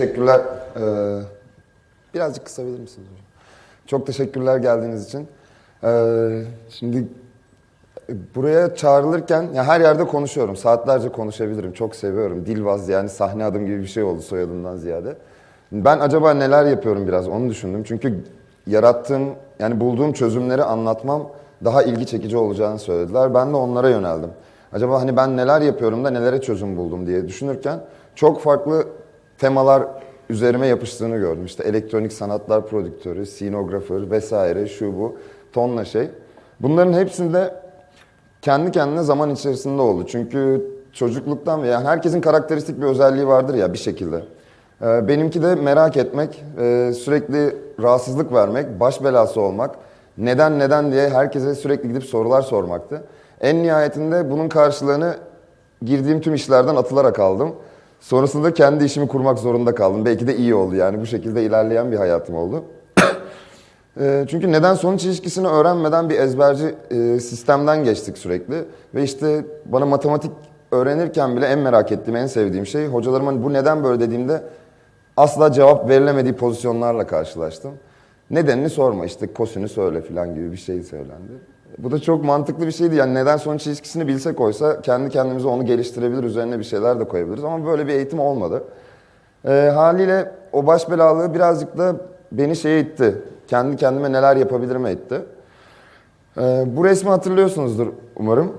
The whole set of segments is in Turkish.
Teşekkürler. Ee, birazcık kısabilir misiniz hocam? Çok teşekkürler geldiğiniz için. Ee, şimdi buraya çağrılırken ya her yerde konuşuyorum. Saatlerce konuşabilirim. Çok seviyorum. Dilvaz yani sahne adım gibi bir şey oldu soyadımdan ziyade. Ben acaba neler yapıyorum biraz onu düşündüm. Çünkü yarattığım yani bulduğum çözümleri anlatmam daha ilgi çekici olacağını söylediler. Ben de onlara yöneldim. Acaba hani ben neler yapıyorum da nelere çözüm buldum diye düşünürken çok farklı temalar üzerime yapıştığını gördüm. İşte elektronik sanatlar prodüktörü, scenographer vesaire şu bu tonla şey. Bunların hepsinde kendi kendine zaman içerisinde oldu. Çünkü çocukluktan veya herkesin karakteristik bir özelliği vardır ya bir şekilde. Ee, Benimki de merak etmek, e, sürekli rahatsızlık vermek, baş belası olmak, neden neden diye herkese sürekli gidip sorular sormaktı. En nihayetinde bunun karşılığını girdiğim tüm işlerden atılarak aldım. Sonrasında kendi işimi kurmak zorunda kaldım. Belki de iyi oldu yani bu şekilde ilerleyen bir hayatım oldu. Ee, Çünkü neden sonuç ilişkisini öğrenmeden bir ezberci e, sistemden geçtik sürekli. Ve işte bana matematik öğrenirken bile en merak ettiğim, en sevdiğim şey hocalarım hani bu neden böyle dediğimde asla cevap verilemediği pozisyonlarla karşılaştım. Nedenini sorma işte kosünü söyle falan gibi bir şey söylendi. Bu da çok mantıklı bir şeydi. Yani neden sonuç ilişkisini bilsek oysa kendi kendimize onu geliştirebilir, üzerine bir şeyler de koyabiliriz. Ama böyle bir eğitim olmadı. Ee, haliyle o baş belalığı birazcık da beni şeye itti. Kendi kendime neler yapabilirime itti. Ee, bu resmi hatırlıyorsunuzdur umarım.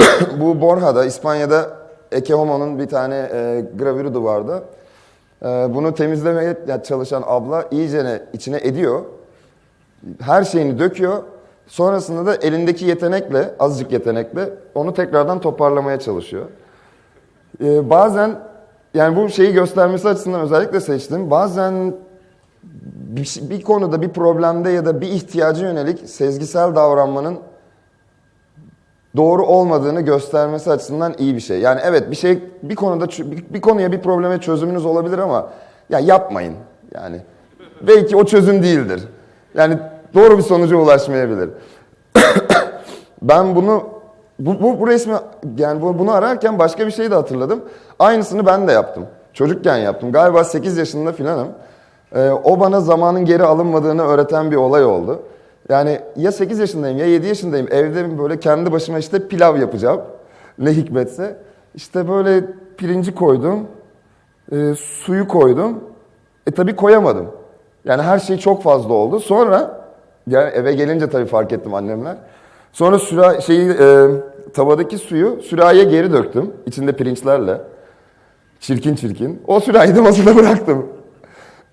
bu Borja'da, İspanya'da Eke Homo'nun bir tane e, gravürü duvarda. Ee, bunu temizlemeye çalışan abla iyicene içine ediyor. Her şeyini döküyor. Sonrasında da elindeki yetenekle, azıcık yetenekle onu tekrardan toparlamaya çalışıyor. Ee, bazen yani bu şeyi göstermesi açısından özellikle seçtim. Bazen bir, şey- bir konuda bir problemde ya da bir ihtiyaca yönelik sezgisel davranmanın doğru olmadığını göstermesi açısından iyi bir şey. Yani evet bir şey bir konuda bir, bir konuya bir probleme çözümünüz olabilir ama ya yapmayın. Yani belki o çözüm değildir. Yani doğru bir sonuca ulaşmayabilir. ben bunu bu, bu, bu resmi yani bu- bunu ararken başka bir şey de hatırladım. Aynısını ben de yaptım. Çocukken yaptım. Galiba 8 yaşında filanım. Ee, o bana zamanın geri alınmadığını öğreten bir olay oldu. Yani ya 8 yaşındayım ya 7 yaşındayım. Evde böyle kendi başıma işte pilav yapacağım. Ne hikmetse. İşte böyle pirinci koydum. e, suyu koydum. E tabii koyamadım. Yani her şey çok fazla oldu. Sonra yani eve gelince tabii fark ettim annemler. Sonra süra şeyi e, tavadaki suyu sürahiye geri döktüm içinde pirinçlerle. Çirkin çirkin. O sürahiyi de masada bıraktım.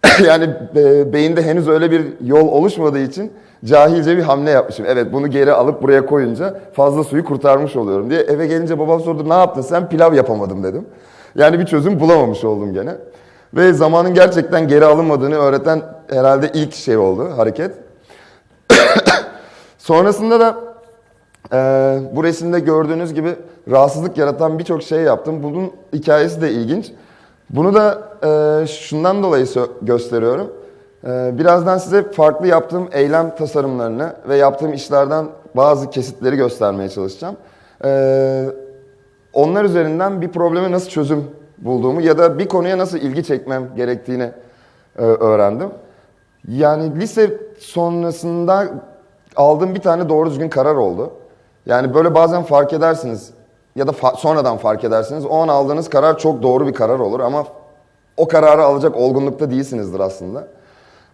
yani e, beyinde henüz öyle bir yol oluşmadığı için cahilce bir hamle yapmışım. Evet bunu geri alıp buraya koyunca fazla suyu kurtarmış oluyorum diye. Eve gelince babam sordu ne yaptın sen pilav yapamadım dedim. Yani bir çözüm bulamamış oldum gene. Ve zamanın gerçekten geri alınmadığını öğreten herhalde ilk şey oldu hareket. Sonrasında da e, bu resimde gördüğünüz gibi rahatsızlık yaratan birçok şey yaptım. Bunun hikayesi de ilginç. Bunu da e, şundan dolayı gösteriyorum. E, birazdan size farklı yaptığım eylem tasarımlarını ve yaptığım işlerden bazı kesitleri göstermeye çalışacağım. E, onlar üzerinden bir probleme nasıl çözüm bulduğumu ya da bir konuya nasıl ilgi çekmem gerektiğini e, öğrendim. Yani lise sonrasında aldığım bir tane doğru düzgün karar oldu. Yani böyle bazen fark edersiniz ya da fa- sonradan fark edersiniz. O an aldığınız karar çok doğru bir karar olur ama o kararı alacak olgunlukta değilsinizdir aslında.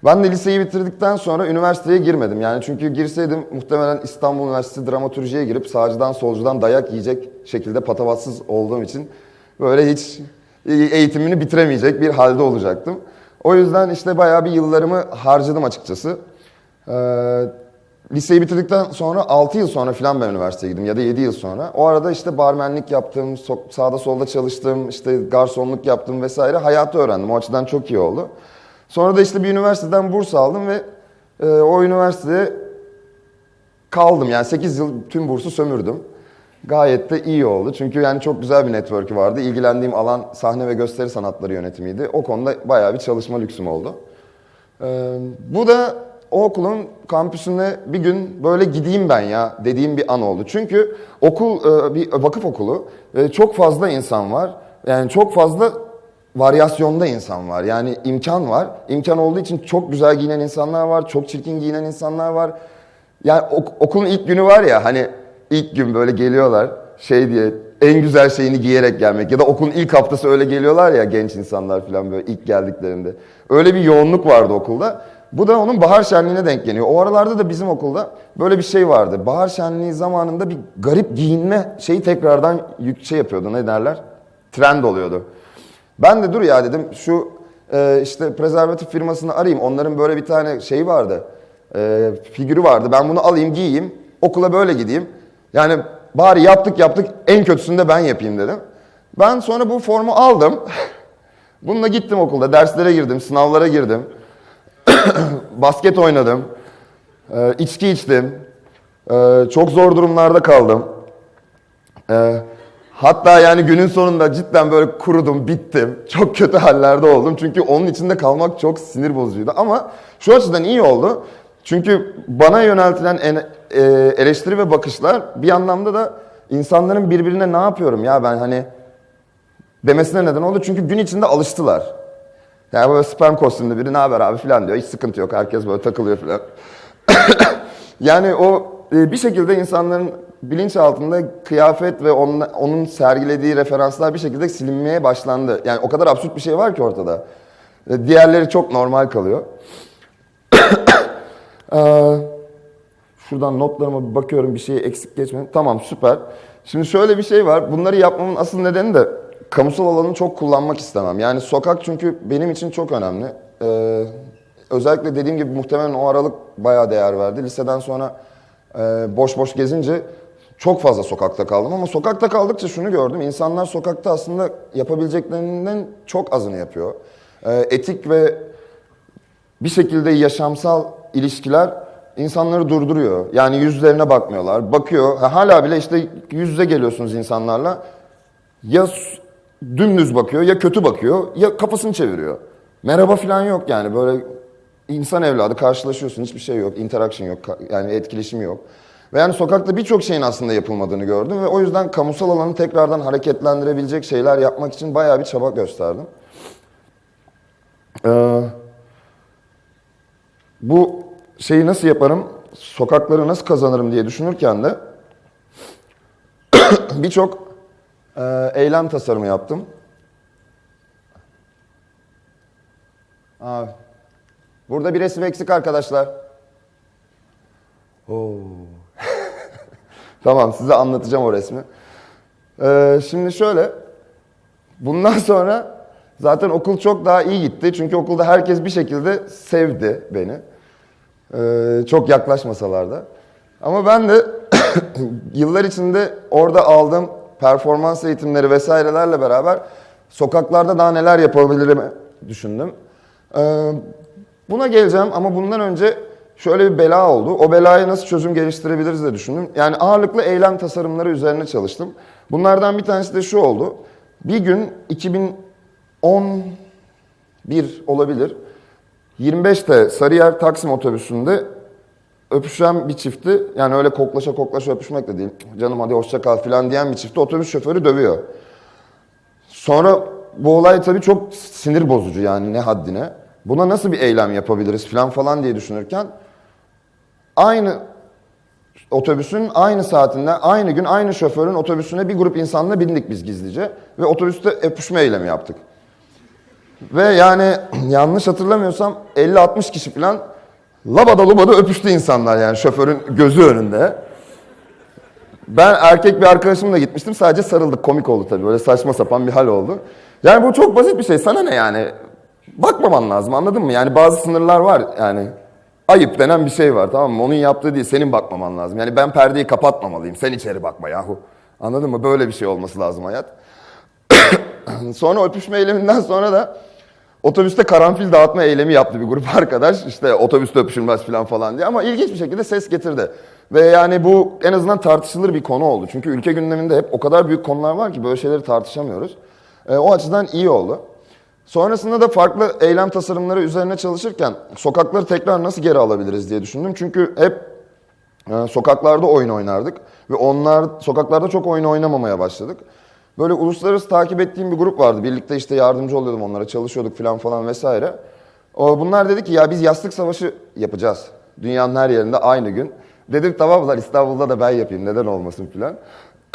Ben de liseyi bitirdikten sonra üniversiteye girmedim. Yani çünkü girseydim muhtemelen İstanbul Üniversitesi dramaturjiye girip sağcıdan solcudan dayak yiyecek şekilde patavatsız olduğum için böyle hiç eğitimini bitiremeyecek bir halde olacaktım. O yüzden işte bayağı bir yıllarımı harcadım açıkçası. Ee, liseyi bitirdikten sonra 6 yıl sonra falan ben üniversiteye gittim ya da 7 yıl sonra. O arada işte barmenlik yaptım, sağda solda çalıştım, işte garsonluk yaptım vesaire. Hayatı öğrendim. O açıdan çok iyi oldu. Sonra da işte bir üniversiteden burs aldım ve e, o üniversitede kaldım. Yani 8 yıl tüm bursu sömürdüm. Gayet de iyi oldu. Çünkü yani çok güzel bir network'ü vardı. İlgilendiğim alan sahne ve gösteri sanatları yönetimiydi. O konuda bayağı bir çalışma lüksüm oldu. Ee, bu da o okulun kampüsüne bir gün böyle gideyim ben ya dediğim bir an oldu. Çünkü okul e, bir vakıf okulu ve çok fazla insan var. Yani çok fazla varyasyonda insan var. Yani imkan var. İmkan olduğu için çok güzel giyinen insanlar var, çok çirkin giyinen insanlar var. Yani ok- okulun ilk günü var ya hani ilk gün böyle geliyorlar şey diye en güzel şeyini giyerek gelmek ya da okulun ilk haftası öyle geliyorlar ya genç insanlar falan böyle ilk geldiklerinde. Öyle bir yoğunluk vardı okulda. Bu da onun bahar şenliğine denk geliyor. O aralarda da bizim okulda böyle bir şey vardı. Bahar şenliği zamanında bir garip giyinme şeyi tekrardan şey yapıyordu ne derler? Trend oluyordu. Ben de dur ya dedim şu e, işte prezervatif firmasını arayayım. Onların böyle bir tane şey vardı. E, figürü vardı. Ben bunu alayım giyeyim. Okula böyle gideyim. Yani bari yaptık yaptık en kötüsünü de ben yapayım dedim. Ben sonra bu formu aldım. Bununla gittim okulda. Derslere girdim, sınavlara girdim. Basket oynadım. E, içki içtim. E, çok zor durumlarda kaldım. Ee, hatta yani günün sonunda cidden böyle kurudum, bittim. Çok kötü hallerde oldum. Çünkü onun içinde kalmak çok sinir bozucuydu. Ama şu açıdan iyi oldu. Çünkü bana yöneltilen en- e, eleştiri ve bakışlar bir anlamda da insanların birbirine ne yapıyorum ya ben hani demesine neden oldu. Çünkü gün içinde alıştılar. Yani böyle sperm kostümlü biri ne haber abi falan diyor. Hiç sıkıntı yok. Herkes böyle takılıyor falan. Yani o e, bir şekilde insanların bilinçaltında kıyafet ve onun, onun sergilediği referanslar bir şekilde silinmeye başlandı. Yani o kadar absürt bir şey var ki ortada. E, Diğerleri çok normal kalıyor. Ee, Şuradan notlarıma bir bakıyorum bir şey eksik geçmedi. Tamam süper. Şimdi şöyle bir şey var. Bunları yapmamın asıl nedeni de kamusal alanı çok kullanmak istemem. Yani sokak çünkü benim için çok önemli. Ee, özellikle dediğim gibi muhtemelen o aralık bayağı değer verdi. Liseden sonra e, boş boş gezince çok fazla sokakta kaldım ama sokakta kaldıkça şunu gördüm. İnsanlar sokakta aslında yapabileceklerinden çok azını yapıyor. Ee, etik ve bir şekilde yaşamsal ilişkiler insanları durduruyor. Yani yüzlerine bakmıyorlar. Bakıyor. Ha, hala bile işte yüz yüze geliyorsunuz insanlarla. Ya dümdüz bakıyor ya kötü bakıyor ya kafasını çeviriyor. Merhaba falan yok yani böyle insan evladı karşılaşıyorsun hiçbir şey yok. interaction yok yani etkileşim yok. Ve yani sokakta birçok şeyin aslında yapılmadığını gördüm ve o yüzden kamusal alanı tekrardan hareketlendirebilecek şeyler yapmak için bayağı bir çaba gösterdim. Ee, bu şeyi nasıl yaparım, sokakları nasıl kazanırım diye düşünürken de birçok e, eylem tasarımı yaptım. Aa, burada bir resim eksik arkadaşlar. Oo. tamam size anlatacağım o resmi. Ee, şimdi şöyle, bundan sonra zaten okul çok daha iyi gitti. Çünkü okulda herkes bir şekilde sevdi beni. Ee, çok yaklaşmasalar da. Ama ben de yıllar içinde orada aldığım performans eğitimleri vesairelerle beraber sokaklarda daha neler yapabilirim düşündüm. Ee, buna geleceğim ama bundan önce şöyle bir bela oldu. O belaya nasıl çözüm geliştirebiliriz de düşündüm. Yani ağırlıklı eylem tasarımları üzerine çalıştım. Bunlardan bir tanesi de şu oldu. Bir gün 2011 olabilir. 25'te Sarıyer Taksim otobüsünde öpüşen bir çifti yani öyle koklaşa koklaşa öpüşmek de değil. Canım hadi hoşça kal falan diyen bir çifti otobüs şoförü dövüyor. Sonra bu olay tabii çok sinir bozucu yani ne haddine. Buna nasıl bir eylem yapabiliriz falan falan diye düşünürken aynı otobüsün aynı saatinde aynı gün aynı şoförün otobüsüne bir grup insanla bindik biz gizlice ve otobüste öpüşme eylemi yaptık. Ve yani yanlış hatırlamıyorsam 50-60 kişi falan labada lubada öpüştü insanlar yani şoförün gözü önünde. Ben erkek bir arkadaşımla gitmiştim sadece sarıldık komik oldu tabii böyle saçma sapan bir hal oldu. Yani bu çok basit bir şey sana ne yani bakmaman lazım anladın mı? Yani bazı sınırlar var yani ayıp denen bir şey var tamam mı? Onun yaptığı değil senin bakmaman lazım. Yani ben perdeyi kapatmamalıyım sen içeri bakma yahu. Anladın mı? Böyle bir şey olması lazım hayat. sonra öpüşme eyleminden sonra da otobüste karanfil dağıtma eylemi yaptı bir grup arkadaş. İşte otobüste öpüşülmez falan falan diye ama ilginç bir şekilde ses getirdi. Ve yani bu en azından tartışılır bir konu oldu. Çünkü ülke gündeminde hep o kadar büyük konular var ki böyle şeyleri tartışamıyoruz. E, o açıdan iyi oldu. Sonrasında da farklı eylem tasarımları üzerine çalışırken sokakları tekrar nasıl geri alabiliriz diye düşündüm. Çünkü hep e, sokaklarda oyun oynardık ve onlar sokaklarda çok oyun oynamamaya başladık. Böyle uluslararası takip ettiğim bir grup vardı. Birlikte işte yardımcı oluyordum onlara, çalışıyorduk falan falan vesaire. O, bunlar dedi ki ya biz yastık savaşı yapacağız. Dünyanın her yerinde aynı gün. Dedim tamam lan İstanbul'da da ben yapayım neden olmasın filan.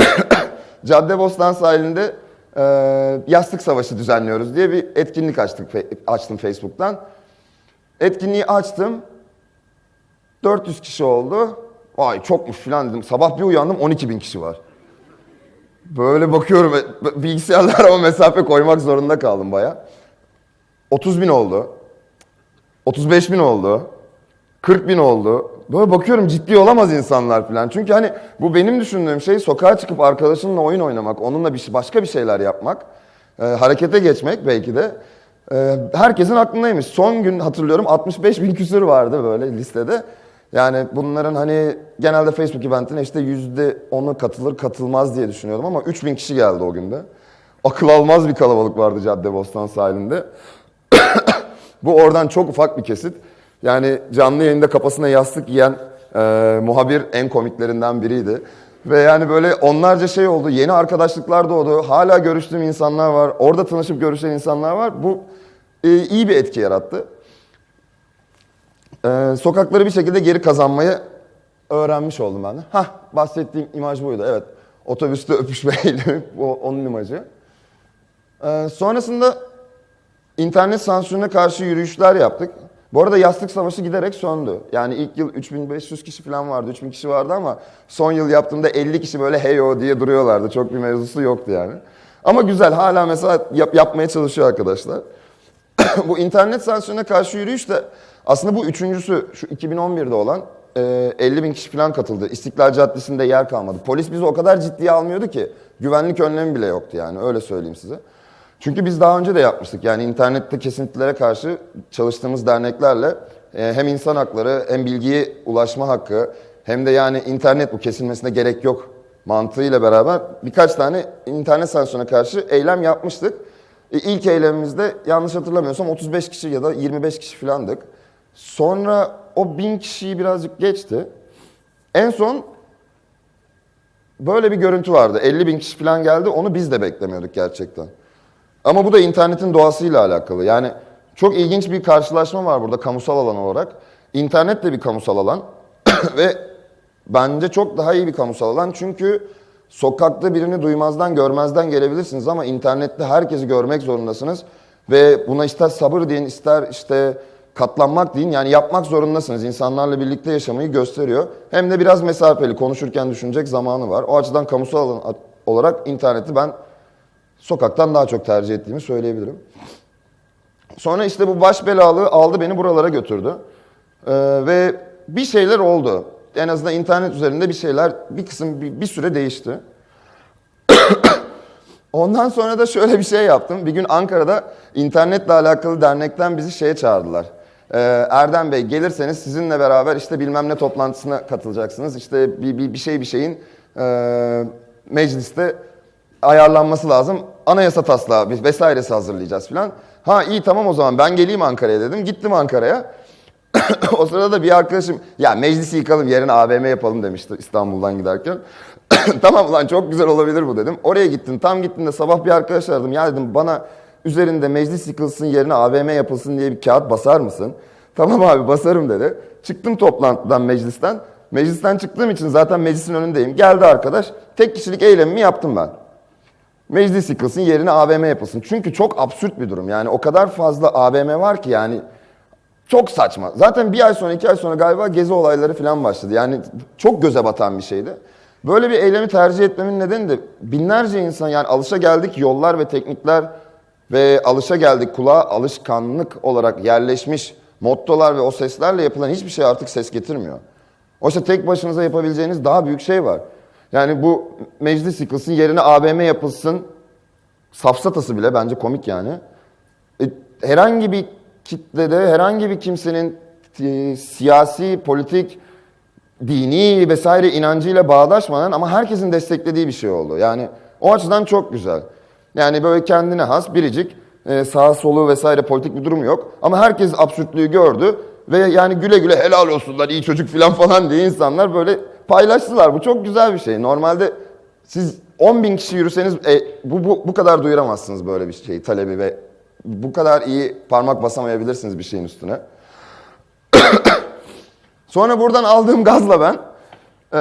Caddebostan sahilinde e, yastık savaşı düzenliyoruz diye bir etkinlik açtık, açtım Facebook'tan. Etkinliği açtım. 400 kişi oldu. Ay çokmuş filan dedim. Sabah bir uyandım 12 bin kişi var. Böyle bakıyorum e, bilgisayarlara mesafe koymak zorunda kaldım baya. 30 bin oldu. 35 bin oldu. 40 bin oldu. Böyle bakıyorum ciddi olamaz insanlar falan. Çünkü hani bu benim düşündüğüm şey sokağa çıkıp arkadaşınla oyun oynamak, onunla bir şey- başka bir şeyler yapmak, e, harekete geçmek belki de. E, herkesin aklındaymış. Son gün hatırlıyorum 65 bin küsür vardı böyle listede. Yani bunların hani genelde Facebook eventine işte yüzde onu katılır katılmaz diye düşünüyordum ama 3 bin kişi geldi o günde. Akıl almaz bir kalabalık vardı Caddebostan sahilinde. Bu oradan çok ufak bir kesit. Yani canlı yayında kafasına yastık yiyen e, muhabir en komiklerinden biriydi. Ve yani böyle onlarca şey oldu. Yeni arkadaşlıklar doğdu. Hala görüştüğüm insanlar var. Orada tanışıp görüşen insanlar var. Bu e, iyi bir etki yarattı. E, sokakları bir şekilde geri kazanmayı öğrenmiş oldum ben de. Hah bahsettiğim imaj buydu. Evet. Otobüste öpüşmeyle o, onun imajı. E, sonrasında İnternet sansürüne karşı yürüyüşler yaptık. Bu arada yastık savaşı giderek söndü. Yani ilk yıl 3500 kişi falan vardı, 3000 kişi vardı ama son yıl yaptığımda 50 kişi böyle heyo diye duruyorlardı. Çok bir mevzusu yoktu yani. Ama güzel hala mesela yap- yapmaya çalışıyor arkadaşlar. bu internet sansürüne karşı yürüyüş de aslında bu üçüncüsü şu 2011'de olan e, 50 bin kişi falan katıldı. İstiklal Caddesi'nde yer kalmadı. Polis bizi o kadar ciddiye almıyordu ki güvenlik önlemi bile yoktu yani öyle söyleyeyim size. Çünkü biz daha önce de yapmıştık. Yani internette kesintilere karşı çalıştığımız derneklerle e, hem insan hakları hem bilgiye ulaşma hakkı hem de yani internet bu kesilmesine gerek yok mantığıyla beraber birkaç tane internet sansürüne karşı eylem yapmıştık. E, ilk eylemimizde yanlış hatırlamıyorsam 35 kişi ya da 25 kişi falandık. Sonra o 1000 kişiyi birazcık geçti. En son böyle bir görüntü vardı. 50 bin kişi falan geldi. Onu biz de beklemiyorduk gerçekten. Ama bu da internetin doğasıyla alakalı. Yani çok ilginç bir karşılaşma var burada kamusal alan olarak. İnternet de bir kamusal alan ve bence çok daha iyi bir kamusal alan. Çünkü sokakta birini duymazdan görmezden gelebilirsiniz ama internette herkesi görmek zorundasınız. Ve buna ister sabır deyin ister işte katlanmak deyin yani yapmak zorundasınız. İnsanlarla birlikte yaşamayı gösteriyor. Hem de biraz mesafeli konuşurken düşünecek zamanı var. O açıdan kamusal alan olarak interneti ben sokaktan daha çok tercih ettiğimi söyleyebilirim. Sonra işte bu baş belalı aldı beni buralara götürdü. Ee, ve bir şeyler oldu. En azından internet üzerinde bir şeyler bir kısım bir, bir süre değişti. Ondan sonra da şöyle bir şey yaptım. Bir gün Ankara'da internetle alakalı dernekten bizi şeye çağırdılar. Ee, Erdem Bey gelirseniz sizinle beraber işte bilmem ne toplantısına katılacaksınız. İşte bir, bir, bir şey bir şeyin e, mecliste ayarlanması lazım. Anayasa taslağı biz vesairesi hazırlayacağız filan. Ha iyi tamam o zaman ben geleyim Ankara'ya dedim. Gittim Ankara'ya. o sırada da bir arkadaşım ya meclisi yıkalım yerine AVM yapalım demişti İstanbul'dan giderken. tamam lan çok güzel olabilir bu dedim. Oraya gittim. Tam gittiğimde sabah bir arkadaş aradım. Ya dedim bana üzerinde meclis yıkılsın yerine AVM yapılsın diye bir kağıt basar mısın? Tamam abi basarım dedi. Çıktım toplantıdan meclisten. Meclisten çıktığım için zaten meclisin önündeyim. Geldi arkadaş. Tek kişilik eylemimi yaptım ben. Meclis yıkılsın yerine AVM yapılsın. Çünkü çok absürt bir durum. Yani o kadar fazla AVM var ki yani çok saçma. Zaten bir ay sonra iki ay sonra galiba gezi olayları falan başladı. Yani çok göze batan bir şeydi. Böyle bir eylemi tercih etmemin nedeni de binlerce insan yani alışa geldik yollar ve teknikler ve alışa geldik kulağa alışkanlık olarak yerleşmiş mottolar ve o seslerle yapılan hiçbir şey artık ses getirmiyor. Oysa tek başınıza yapabileceğiniz daha büyük şey var. Yani bu meclis yıkılsın yerine AVM yapılsın safsatası bile bence komik yani. E, herhangi bir kitlede herhangi bir kimsenin e, siyasi, politik, dini vesaire inancıyla bağdaşmadan ama herkesin desteklediği bir şey oldu. Yani o açıdan çok güzel. Yani böyle kendine has, biricik, e, sağ solu vesaire politik bir durum yok. Ama herkes absürtlüğü gördü ve yani güle güle helal olsunlar iyi çocuk falan falan diye insanlar böyle paylaştılar. Bu çok güzel bir şey. Normalde Siz 10 bin kişi yürüseniz e, bu, bu, bu kadar duyuramazsınız böyle bir şeyi, talebi ve bu kadar iyi parmak basamayabilirsiniz bir şeyin üstüne. Sonra buradan aldığım gazla ben e,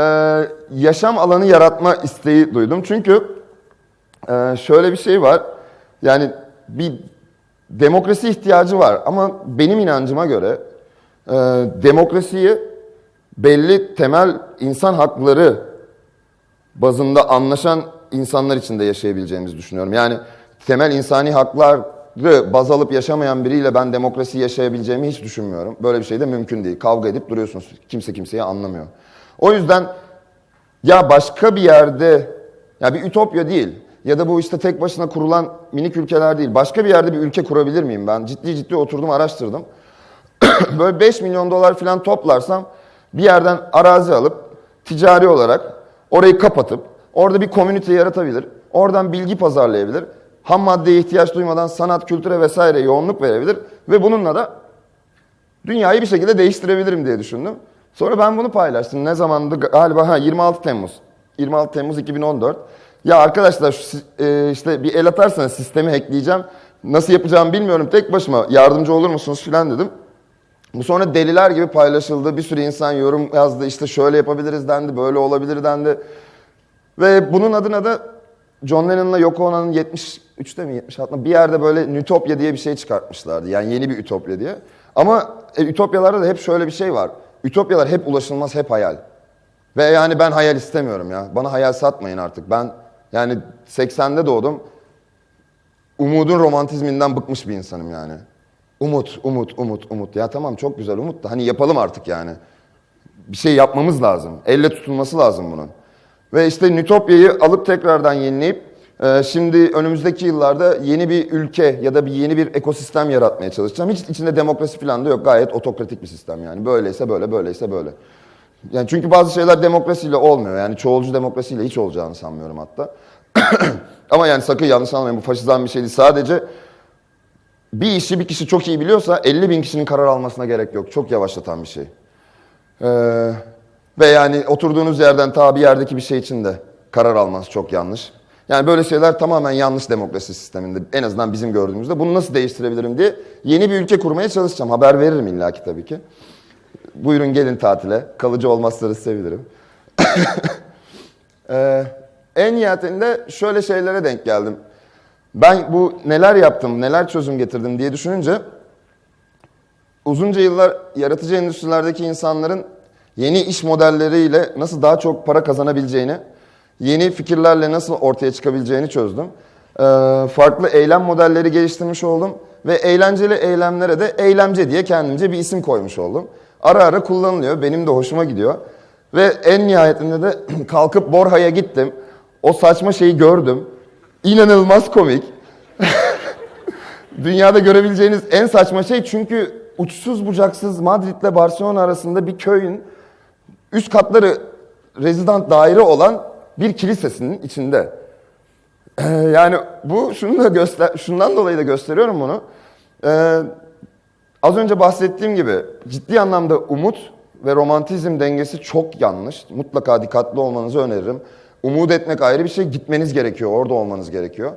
yaşam alanı yaratma isteği duydum. Çünkü e, şöyle bir şey var. Yani bir demokrasi ihtiyacı var ama benim inancıma göre e, demokrasiyi belli temel insan hakları bazında anlaşan insanlar içinde yaşayabileceğimizi düşünüyorum. Yani temel insani hakları baz alıp yaşamayan biriyle ben demokrasi yaşayabileceğimi hiç düşünmüyorum. Böyle bir şey de mümkün değil. Kavga edip duruyorsunuz. Kimse kimseyi anlamıyor. O yüzden ya başka bir yerde ya bir ütopya değil ya da bu işte tek başına kurulan minik ülkeler değil. Başka bir yerde bir ülke kurabilir miyim ben? Ciddi ciddi oturdum araştırdım. Böyle 5 milyon dolar falan toplarsam bir yerden arazi alıp ticari olarak orayı kapatıp orada bir komünite yaratabilir. Oradan bilgi pazarlayabilir. Ham maddeye ihtiyaç duymadan sanat, kültüre vesaire yoğunluk verebilir. Ve bununla da dünyayı bir şekilde değiştirebilirim diye düşündüm. Sonra ben bunu paylaştım. Ne zamandı? Galiba ha 26 Temmuz. 26 Temmuz 2014. Ya arkadaşlar e, işte bir el atarsanız sistemi hackleyeceğim. Nasıl yapacağımı bilmiyorum tek başıma. Yardımcı olur musunuz filan dedim. Bu sonra deliler gibi paylaşıldı. Bir sürü insan yorum yazdı. İşte şöyle yapabiliriz dendi, böyle olabilir dendi. Ve bunun adına da John Lennon'la Yoko Ono'nun 73'te mi 76'da bir yerde böyle Ütopya diye bir şey çıkartmışlardı. Yani yeni bir Ütopya diye. Ama e, Ütopyalarda da hep şöyle bir şey var. Ütopyalar hep ulaşılmaz, hep hayal. Ve yani ben hayal istemiyorum ya. Bana hayal satmayın artık. Ben yani 80'de doğdum. Umudun romantizminden bıkmış bir insanım yani. Umut, umut, umut, umut. Ya tamam çok güzel umut da hani yapalım artık yani. Bir şey yapmamız lazım. Elle tutulması lazım bunun. Ve işte Nütopya'yı alıp tekrardan yenileyip e, şimdi önümüzdeki yıllarda yeni bir ülke ya da bir yeni bir ekosistem yaratmaya çalışacağım. Hiç içinde demokrasi falan da yok. Gayet otokratik bir sistem yani. Böyleyse böyle, böyleyse böyle. Yani çünkü bazı şeyler demokrasiyle olmuyor. Yani çoğulcu demokrasiyle hiç olacağını sanmıyorum hatta. Ama yani sakın yanlış anlamayın bu faşizan bir şey değil. Sadece bir işi bir kişi çok iyi biliyorsa 50 bin kişinin karar almasına gerek yok. Çok yavaşlatan bir şey. Ee, ve yani oturduğunuz yerden ta bir yerdeki bir şey için de karar almanız çok yanlış. Yani böyle şeyler tamamen yanlış demokrasi sisteminde. En azından bizim gördüğümüzde. Bunu nasıl değiştirebilirim diye yeni bir ülke kurmaya çalışacağım. Haber veririm illaki tabii ki. Buyurun gelin tatile. Kalıcı olmazsanız sevinirim. Ee, en nihayetinde şöyle şeylere denk geldim. Ben bu neler yaptım, neler çözüm getirdim diye düşününce uzunca yıllar yaratıcı endüstrilerdeki insanların yeni iş modelleriyle nasıl daha çok para kazanabileceğini, yeni fikirlerle nasıl ortaya çıkabileceğini çözdüm. Ee, farklı eylem modelleri geliştirmiş oldum ve eğlenceli eylemlere de eylemce diye kendimce bir isim koymuş oldum. Ara ara kullanılıyor, benim de hoşuma gidiyor. Ve en nihayetinde de kalkıp Borha'ya gittim. O saçma şeyi gördüm. İnanılmaz komik. Dünyada görebileceğiniz en saçma şey çünkü uçsuz bucaksız Madrid'le Barcelona arasında bir köyün üst katları rezidant daire olan bir kilisesinin içinde. Yani bu şunu da göster şundan dolayı da gösteriyorum bunu. Ee, az önce bahsettiğim gibi ciddi anlamda umut ve romantizm dengesi çok yanlış. Mutlaka dikkatli olmanızı öneririm. Umut etmek ayrı bir şey, gitmeniz gerekiyor, orada olmanız gerekiyor.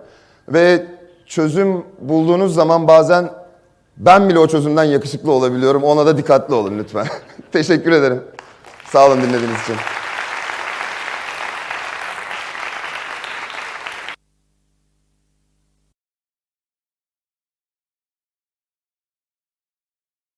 Ve çözüm bulduğunuz zaman bazen ben bile o çözümden yakışıklı olabiliyorum. Ona da dikkatli olun lütfen. Teşekkür ederim. Sağ olun dinlediğiniz için.